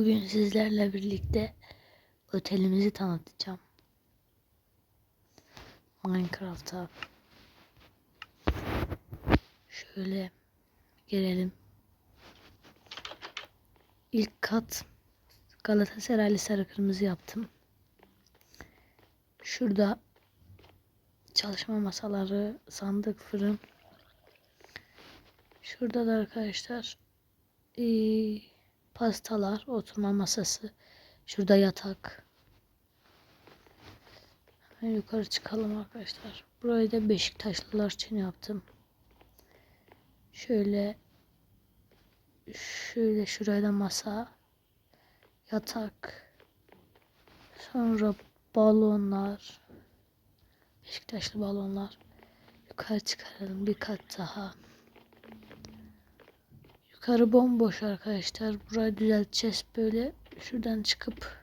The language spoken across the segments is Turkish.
Bugün sizlerle birlikte otelimizi tanıtacağım. Minecraft'a. Şöyle gelelim. İlk kat Galatasaraylı sarı kırmızı yaptım. Şurada çalışma masaları, sandık, fırın. Şurada da arkadaşlar eee, pastalar, oturma masası. Şurada yatak. Hemen yukarı çıkalım arkadaşlar. Burayı da Beşiktaşlılar için yaptım. Şöyle şöyle şuraya da masa, yatak. Sonra balonlar. Beşiktaşlı balonlar. Yukarı çıkaralım bir kat daha. Yukarı bomboş arkadaşlar. Burayı düzelteceğiz böyle. Şuradan çıkıp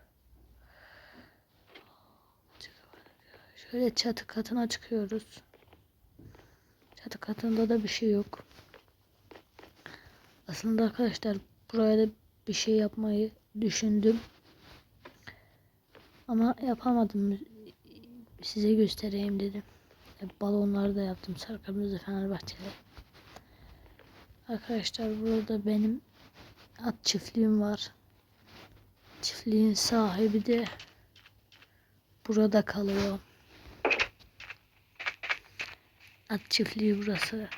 şöyle çatı katına çıkıyoruz. Çatı katında da bir şey yok. Aslında arkadaşlar buraya da bir şey yapmayı düşündüm. Ama yapamadım. Size göstereyim dedim. Balonları da yaptım. Sarı kırmızı Fenerbahçeli. Arkadaşlar burada benim at çiftliğim var. Çiftliğin sahibi de burada kalıyor. At çiftliği burası.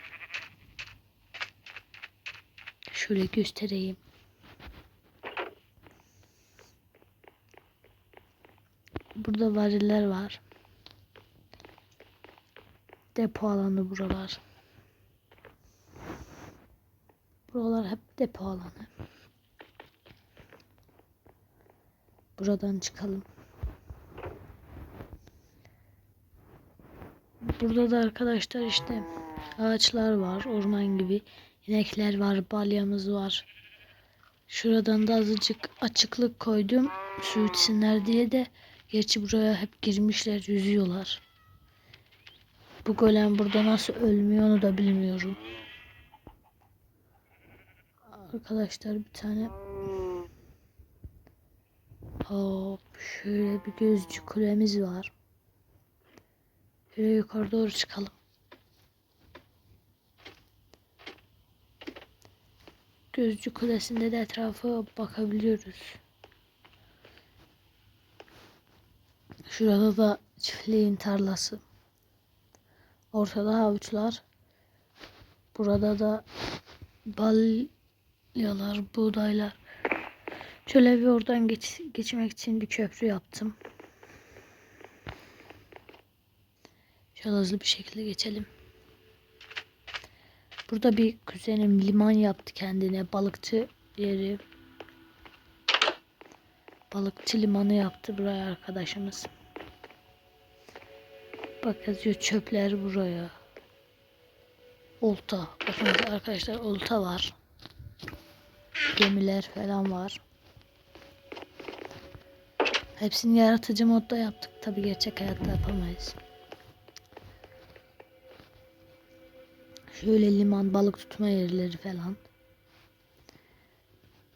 Şöyle göstereyim. Burada variller var. Depo alanı buralar. Buralar hep depo alanı. Buradan çıkalım. Burada da arkadaşlar işte ağaçlar var, orman gibi. İnekler var, balyamız var. Şuradan da azıcık açıklık koydum. Su içsinler diye de. Gerçi buraya hep girmişler, yüzüyorlar. Bu golem burada nasıl ölmüyor onu da bilmiyorum. Arkadaşlar bir tane Hop şöyle bir gözcü kulemiz var. Şöyle yukarı doğru çıkalım. Gözcü kulesinde de etrafa bakabiliyoruz. Şurada da çiftliğin tarlası. Ortada havuçlar. Burada da balyalar, buğdaylar. Şöyle bir oradan geç, geçmek için bir köprü yaptım. Şöyle hızlı bir şekilde geçelim. Burada bir kuzenim liman yaptı kendine. Balıkçı yeri. Balıkçı limanı yaptı buraya arkadaşımız. Bak yazıyor çöpler buraya. Olta. Bakın arkadaşlar olta var. Gemiler falan var. Hepsini yaratıcı modda yaptık. Tabi gerçek hayatta yapamayız. Şöyle liman, balık tutma yerleri falan.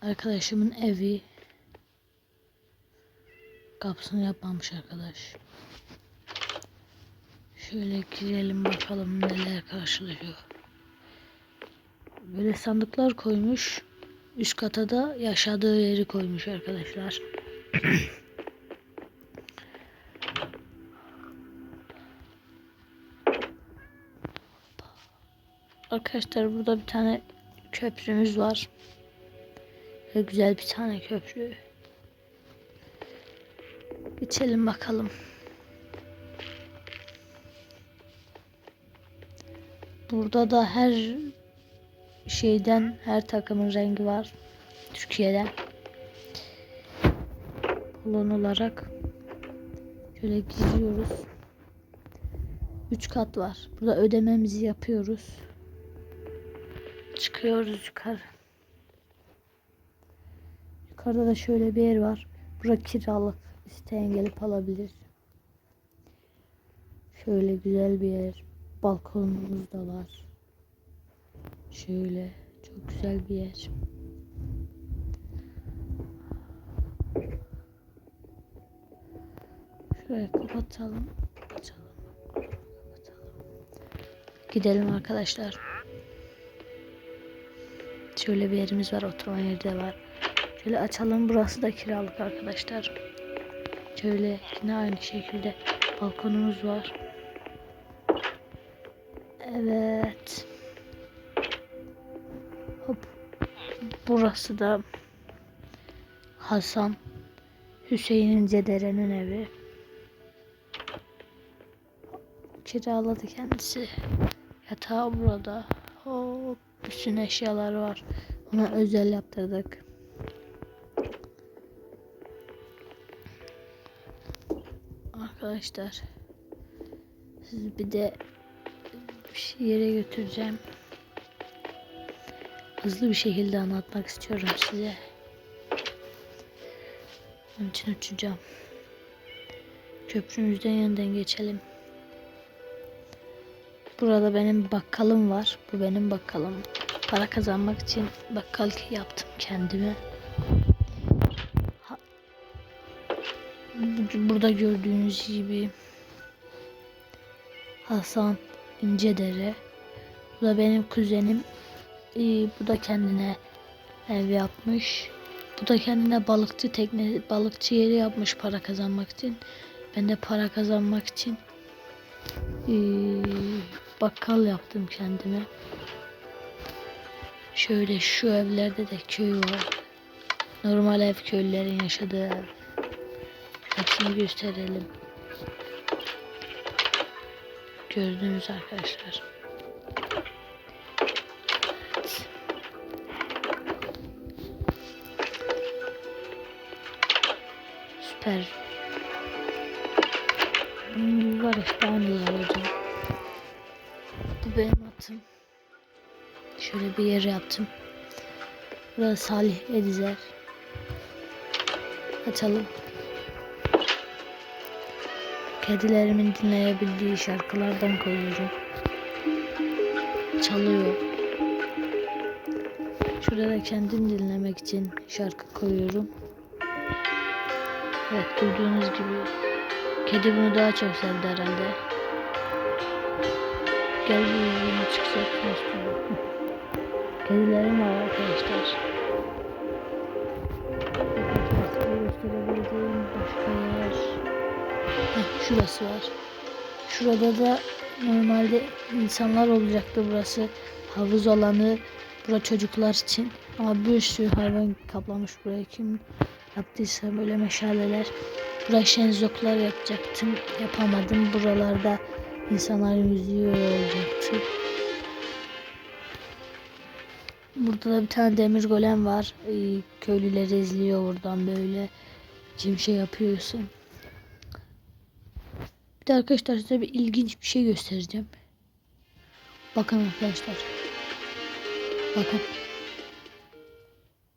Arkadaşımın evi. Kapısını yapmamış arkadaş. Şöyle girelim bakalım neler karşılıyor. Böyle sandıklar koymuş. Üst kata da yaşadığı yeri koymuş arkadaşlar. Arkadaşlar burada bir tane köprümüz var. Ve güzel bir tane köprü. Geçelim bakalım. Burada da her şeyden her takımın rengi var. Türkiye'de. Kolon olarak şöyle gidiyoruz. 3 kat var. Burada ödememizi yapıyoruz. Çıkıyoruz yukarı. Yukarıda da şöyle bir yer var. Bura kiralık. İsteyen gelip alabilir. Şöyle güzel bir yer. Balkonumuz da var. Şöyle çok güzel bir yer. Şurayı kapatalım. Açalım. Kapatalım. Gidelim arkadaşlar. Şöyle bir yerimiz var. Oturma yeri de var. Şöyle açalım. Burası da kiralık arkadaşlar. Şöyle yine aynı şekilde balkonumuz var. Evet. Burası da Hasan Hüseyin Cedere'nin evi. Kiraladı kendisi. Yatağı burada. Hop. Bütün eşyalar var. Ona özel yaptırdık. Arkadaşlar siz bir de bir yere götüreceğim. Hızlı bir şekilde anlatmak istiyorum size. Onun için uçacağım. Köprümüzden yanından geçelim. Burada benim bakkalım var. Bu benim bakkalım. Para kazanmak için bakkal yaptım kendime. Burada gördüğünüz gibi Hasan İncedere. Bu da benim kuzenim. Ee, bu da kendine ev yapmış. Bu da kendine balıkçı tekne, balıkçı yeri yapmış para kazanmak için. Ben de para kazanmak için ee, bakkal yaptım kendime. Şöyle şu evlerde de köy var. Normal ev köylülerin yaşadığı ev. Hepsini gösterelim. Gördünüz arkadaşlar. Süper. Gibi var işte aynılar hocam. Bu benim atım. Şöyle bir yer yaptım. Burası Salih Edizer. Açalım. Kedilerimin dinleyebildiği şarkılardan koyuyorum. Çalıyor. Şurada da kendim dinlemek için şarkı koyuyorum. Evet duyduğunuz gibi kedi bunu daha çok sevdi herhalde. Gel buraya çıkacak istiyorum. Kedilerim var arkadaşlar. Gösterebileceğim başka yer. Heh, şurası var. Şurada da normalde insanlar olacaktı burası. Havuz alanı. Bura çocuklar için. Ama bir sürü hayvan kaplamış burayı. Kim yaptıysa böyle meşaleler. Buraya şenzoklar yapacaktım. Yapamadım. Buralarda insanlar yüzüyor olacaktı. Burada da bir tane demir golem var. Ee, köylüler izliyor buradan böyle. Kim şey yapıyorsun. Bir de arkadaşlar size bir ilginç bir şey göstereceğim. Bakın arkadaşlar. Bakın.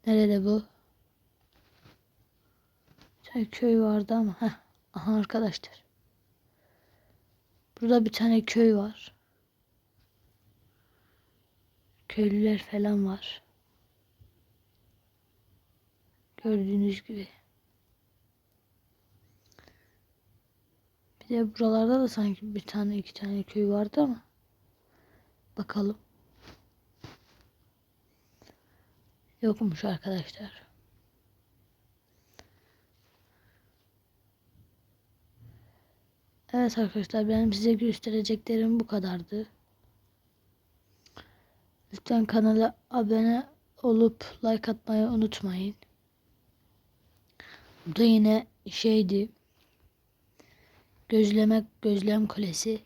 Nerede bu? Köy vardı ama. Heh. Aha arkadaşlar. Burada bir tane köy var. Köylüler falan var. Gördüğünüz gibi. Bir de buralarda da sanki bir tane iki tane köy vardı ama. Bakalım. Yokmuş arkadaşlar. Evet arkadaşlar benim size göstereceklerim bu kadardı. Lütfen kanala abone olup like atmayı unutmayın. Bu da yine şeydi. Gözleme gözlem kulesi.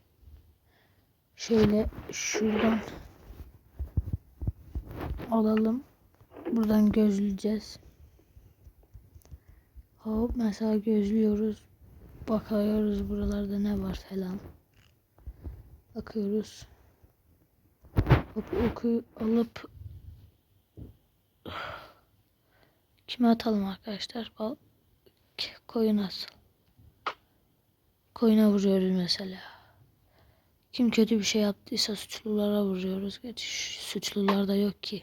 Şöyle şuradan alalım. Buradan gözleyeceğiz. Hop mesela gözlüyoruz. Bakıyoruz buralarda ne var falan. Bakıyoruz. Hop oku alıp kime atalım arkadaşlar? Bal koyun asıl. Koyuna vuruyoruz mesela. Kim kötü bir şey yaptıysa suçlulara vuruyoruz. Gerçi suçlular yok ki.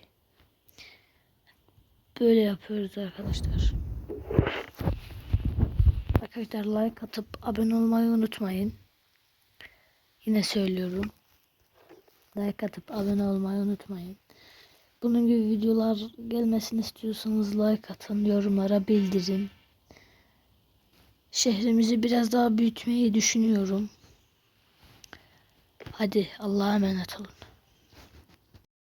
Böyle yapıyoruz arkadaşlar. Arkadaşlar like atıp abone olmayı unutmayın. Yine söylüyorum. Like atıp abone olmayı unutmayın. Bunun gibi videolar gelmesini istiyorsanız like atın, yorumlara bildirin. Şehrimizi biraz daha büyütmeyi düşünüyorum. Hadi Allah'a emanet olun.